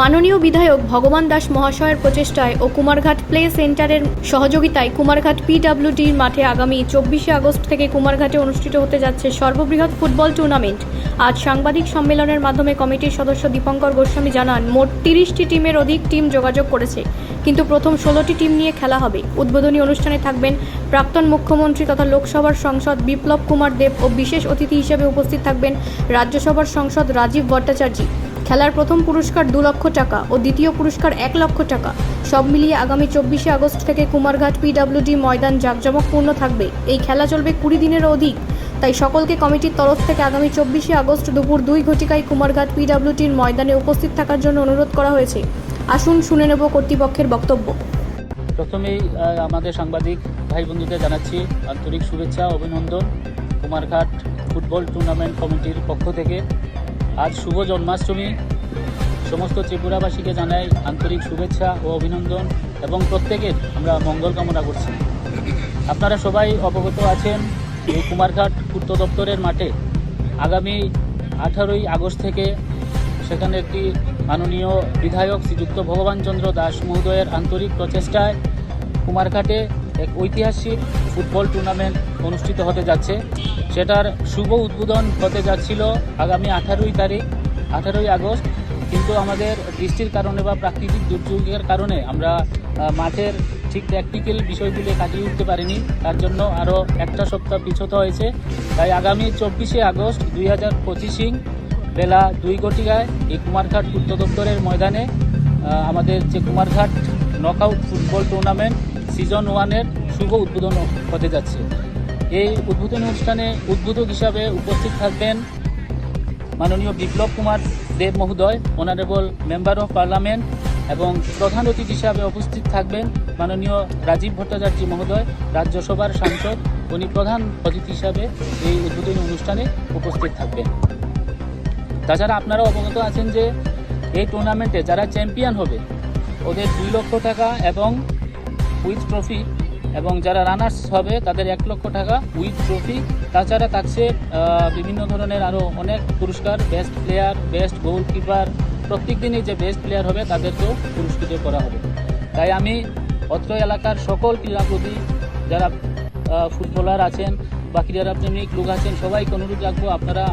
মাননীয় বিধায়ক ভগবান দাস মহাশয়ের প্রচেষ্টায় ও কুমারঘাট প্লে সেন্টারের সহযোগিতায় কুমারঘাট পিডাব্লিউডির মাঠে আগামী চব্বিশে আগস্ট থেকে কুমারঘাটে অনুষ্ঠিত হতে যাচ্ছে সর্ববৃহৎ ফুটবল টুর্নামেন্ট। আজ সাংবাদিক সম্মেলনের মাধ্যমে কমিটির সদস্য দীপঙ্কর গোস্বামী জানান, মোট তিরিশটি টিমের অধিক টিম যোগাযোগ করেছে, কিন্তু প্রথম ষোলোটি টিম নিয়ে খেলা হবে। উদ্বোধনী অনুষ্ঠানে থাকবেন প্রাক্তন মুখ্যমন্ত্রী তথা লোকসভার সংসদ বিপ্লব কুমার দেব ও বিশেষ অতিথি হিসেবে উপস্থিত থাকবেন রাজ্যসভার সংসদ রাজীব ভট্টাচার্য। খেলার প্রথম পুরস্কার দু লক্ষ টাকা ও দ্বিতীয় পুরস্কার এক লক্ষ টাকা। সব মিলিয়ে আগামী চব্বিশে আগস্ট থেকে কুমারঘাট পিডাব্লিউডি ময়দান জাঁকজমকপূর্ণ থাকবে। এই খেলা চলবে কুড়ি দিনেরও অধিক। তাই সকলকে কমিটির তরফ থেকে আগামী চব্বিশে আগস্ট দুপুর দুই ঘটিকায় কুমারঘাট পিডাব্লিউডির ময়দানে উপস্থিত থাকার জন্য অনুরোধ করা হয়েছে। আসুন শুনে নেব কর্তৃপক্ষের বক্তব্য। প্রথমেই আমাদের সাংবাদিক ভাই বন্ধুদের জানাচ্ছি আন্তরিক শুভেচ্ছা, অভিনন্দন কুমারঘাট ফুটবল টুর্নামেন্ট কমিটির পক্ষ থেকে। আজ শুভ জন্মাষ্টমী। সমস্ত ত্রিপুরাবাসীকে জানাই আন্তরিক শুভেচ্ছা ও অভিনন্দন এবং প্রত্যেকের আমরা মঙ্গল কামনা করছি। আপনারা সবাই অবগত আছেন এই কুমারঘাট পূর্ত দপ্তরের মাঠে আগামী আঠারোই আগস্ট থেকে সেখানে একটি মাননীয় বিধায়ক শ্রীযুক্ত ভগবানচন্দ্র দাস মহোদয়ের আন্তরিক প্রচেষ্টায় কুমারঘাটে এক ঐতিহাসিক ফুটবল টুর্নামেন্ট অনুষ্ঠিত হতে যাচ্ছে। সেটার শুভ উদ্বোধন হতে যাচ্ছিল আগামী আঠারোই তারিখ, আঠারোই আগস্ট। কিন্তু আমাদের বৃষ্টির কারণে বা প্রাকৃতিক দুর্যোগের কারণে আমরা মাঠের ঠিক প্র্যাকটিক্যাল বিষয়গুলি কাটিয়ে উঠতে পারিনি। তার জন্য আরও একটা সপ্তাহ পিছোতে হয়েছে। তাই আগামী চব্বিশে আগস্ট দুই হাজার পঁচিশিং বেলা দুই ঘটিকায় এই কুমারঘাট পূর্ত দপ্তরের ময়দানে আমাদের যে Kumarghat knockout football tournament season ওয়ানের শুভ উদ্বোধন হতে যাচ্ছে। এই উদ্বোধনী অনুষ্ঠানে উদ্বোধক হিসাবে উপস্থিত থাকবেন মাননীয় বিপ্লব কুমার দেব মহোদয় অনারেবল মেম্বার অফ পার্লামেন্ট এবং প্রধান অতিথি হিসাবে উপস্থিত থাকবেন মাননীয় রাজীব ভট্টাচার্য মহোদয়, রাজ্যসভার সাংসদ। উনি প্রধান অতিথি হিসাবে এই উদ্বোধনী অনুষ্ঠানে উপস্থিত থাকবেন। তাছাড়া আপনারা অবগত আছেন যে এই টুর্নামেন্টে যারা চ্যাম্পিয়ন হবে, ওদের দুই লক্ষ টাকা এবং উইথ ট্রফি এবং যারা রানার্স হবে, তাদের এক লক্ষ টাকা উইথ ট্রফি তাছাড়া থাকছে বিভিন্ন ধরনের আরও অনেক পুরস্কার বেস্ট প্লেয়ার বেস্ট গোলকিপার প্রত্যেক দিনই যে বেস্ট প্লেয়ার হবে, তাদেরকেও পুরস্কৃত করা হবে। তাই আমি অত্র এলাকার সকল ক্রীড়াপ্রতি যারা ফুটবলার আছেন বা ক্রীড়াপ্রেমিক লোক আছেন, সবাইকে অনুরোধ রাখব, আপনারা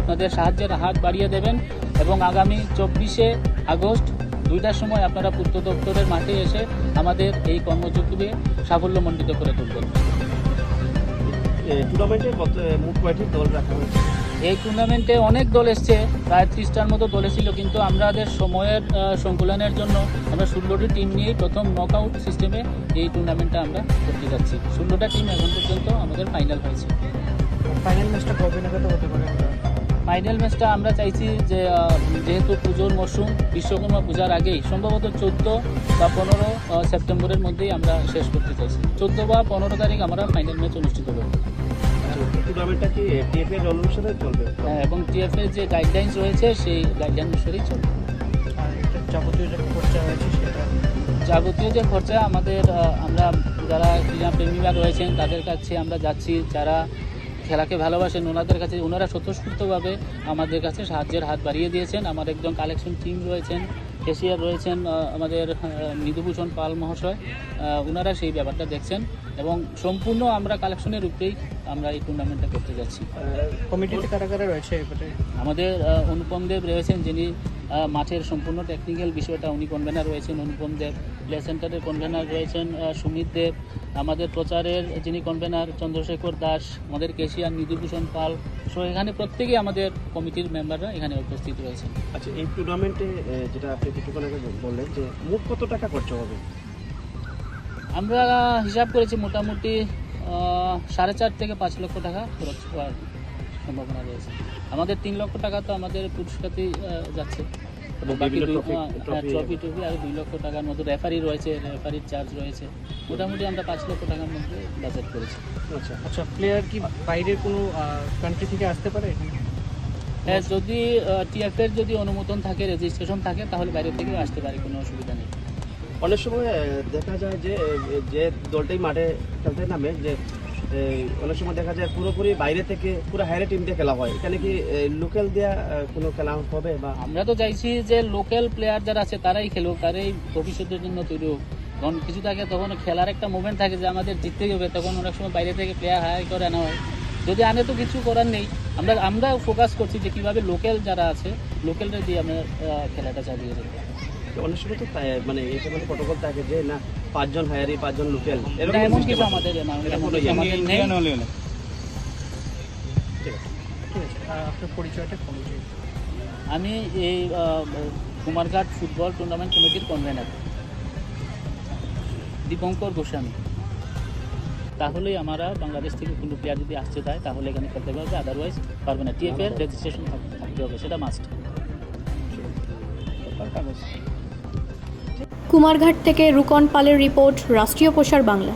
আপনাদের সাহায্যের হাত বাড়িয়ে দেবেন। এবং আগামী চব্বিশে আগস্ট দুইটার সময় আপনারা পূর্ত দপ্তরের মাঠে এসে আমাদের এই কর্মযোগীকে সাফল্যমণ্ডিত করে তুলবেন। টুর্নামেন্টে কত মোট কয়টি দল রাখা হয়েছে? এই টুর্নামেন্টে অনেক দল এসছে প্রায় ত্রিশটার মতো দল এসেছিল কিন্তু আমাদের সময়ের সংকুলনের জন্য আমরা ষোলোটি টিম নিয়েই প্রথম নক আউট সিস্টেমে এই টুর্নামেন্টটা আমরা করতে যাচ্ছি। ষোলোটা টিম এখন পর্যন্ত আমাদের ফাইনাল হয়েছে। ফাইনাল ম্যাচটা কবে নাগাদ হতে পারে? ফাইনাল ম্যাচটা আমরা চাইছি যে যেহেতু পুজোর মরশুম বিশ্বকর্মা পূজার আগেই সম্ভবত চোদ্দ বা পনেরো সেপ্টেম্বরের মধ্যেই আমরা শেষ করতে চাইছি। চোদ্দ বা পনেরো তারিখ আমরা ফাইনাল ম্যাচ অনুষ্ঠিত করব। টুর্নামেন্টটা কি টিএফ অনুসারে চলবে? হ্যাঁ, এবং টিএফ এর যে গাইডলাইন্স রয়েছে সেই গাইডলাইন অনুসারেই চলবে। যাবতীয় যে খরচা হয়েছে সেটা? যাবতীয় যে খরচা আমাদের আমরা যারা ক্রীড়াপ্রেমীরা রয়েছেন তাদের কাছে আমরা যাচ্ছি। যারা খেলাকে ভালোবাসেন ওনাদের কাছে ওনারা স্বতঃস্ফূর্তভাবে আমাদের কাছে সাহায্যের হাত বাড়িয়ে দিয়েছেন। আমার একজন কালেকশন টিম রয়েছেন এশিয়ার রয়েছেন আমাদের মৃদুভূষণ পাল মহাশয় ওনারা সেই ব্যাপারটা দেখছেন এবং সম্পূর্ণ আমরা কালেকশনের রূপেই আমরা এই টুর্নামেন্টটা করতে যাচ্ছি। কমিটিতে কারা কারা রয়েছে আমাদের অনুপম দেব রয়েছেন যিনি মাঠের সম্পূর্ণ টেকনিক্যাল বিষয়টা উনি কনভেনার রয়েছেন অনুপম দেব প্লে সেন্টারের কনভেনার রয়েছেন সুমিত দেব আমাদের প্রচারের যিনি কনভেনার চন্দ্রশেখর দাস আমাদের কেশিয়ার নিধিভূষণ পাল সো এখানে প্রত্যেকেই আমাদের কমিটির মেম্বাররা এখানে উপস্থিত রয়েছেন। আচ্ছা এই টুর্নামেন্টে যেটা আপনি কিছুক্ষণ আগে বললেন যে মোট কত টাকা খরচা হবে? আমরা হিসাব করেছি মোটামুটি সাড়ে চার থেকে পাঁচ লক্ষ টাকা খরচ হওয়ার সম্ভাবনা রয়েছে। আমাদের তিন লক্ষ টাকা তো আমাদের পুরস্কারতেই আহ, যাচ্ছে। এবং বাকি দুই হ্যাঁ, ট্রফি টফি আর দুই লক্ষ টাকার মতো রেফারি রয়েছে রেফারির চার্জ রয়েছে। মোটামুটি আমরা পাঁচ লক্ষ টাকার মধ্যে বাজেট করেছি। আচ্ছা আচ্ছা প্লেয়ার কি বাইরের কোনো কান্ট্রি থেকে আসতে পারে হ্যাঁ যদি টিএফ এর যদি অনুমোদন থাকে রেজিস্ট্রেশন থাকে তাহলে বাইরে থেকেও আসতে পারে কোনো অসুবিধা নেই। অনেক সময় দেখা যায় যে যে দলটাই মাঠে খেলতে নামে যে অনেক সময় দেখা যায় পুরোপুরি বাইরে থেকে পুরো হায়ারে টিম দিয়ে খেলা হয়। এখানে কি লোকাল দেওয়া কোনো খেলা হবে বা আমরা তো চাইছি যে লোকাল প্লেয়ার যারা আছে তারাই খেলুক, তারাই ভবিষ্যতের জন্য তৈরি হোক। কারণ কিছু থাকে তখন খেলার একটা মুভমেন্ট থাকে যে আমাদের জিততেই হবে, তখন অনেক সময় বাইরে থেকে প্লেয়ার হায়ার করে আনা হয়। যদি আনে তো কিছু করার নেই। আমরা আমরা ফোকাস করছি যে কীভাবে লোকাল যারা আছে লোকালরা দিয়ে আমরা খেলাটা চালিয়ে যেতে অনেক সময় তো মানে এটা মানে প্রটোকল থাকে যে না পাঁচজন হায়ারি পাঁচজন লোকাল কিছু আমাদের আমাদের আপনার পরিচয়টা আমি এই কুমারঘাট ফুটবল টুর্নামেন্ট কমিটির কনভেনার দীপঙ্কর গোস্বামী। তাহলেই আমরা বাংলাদেশ থেকে কোনো প্লেয়ার যদি আসতে চায় তাহলে এখানে খেলতে পারবে আদারওয়াইজ পারবে না টিএফ এর রেজিস্ট্রেশন থাকতে হবে সেটা মাস্ট কুমারঘাট থেকে রুকন পালের রিপোর্ট রাষ্ট্রীয় প্রসার বাংলা।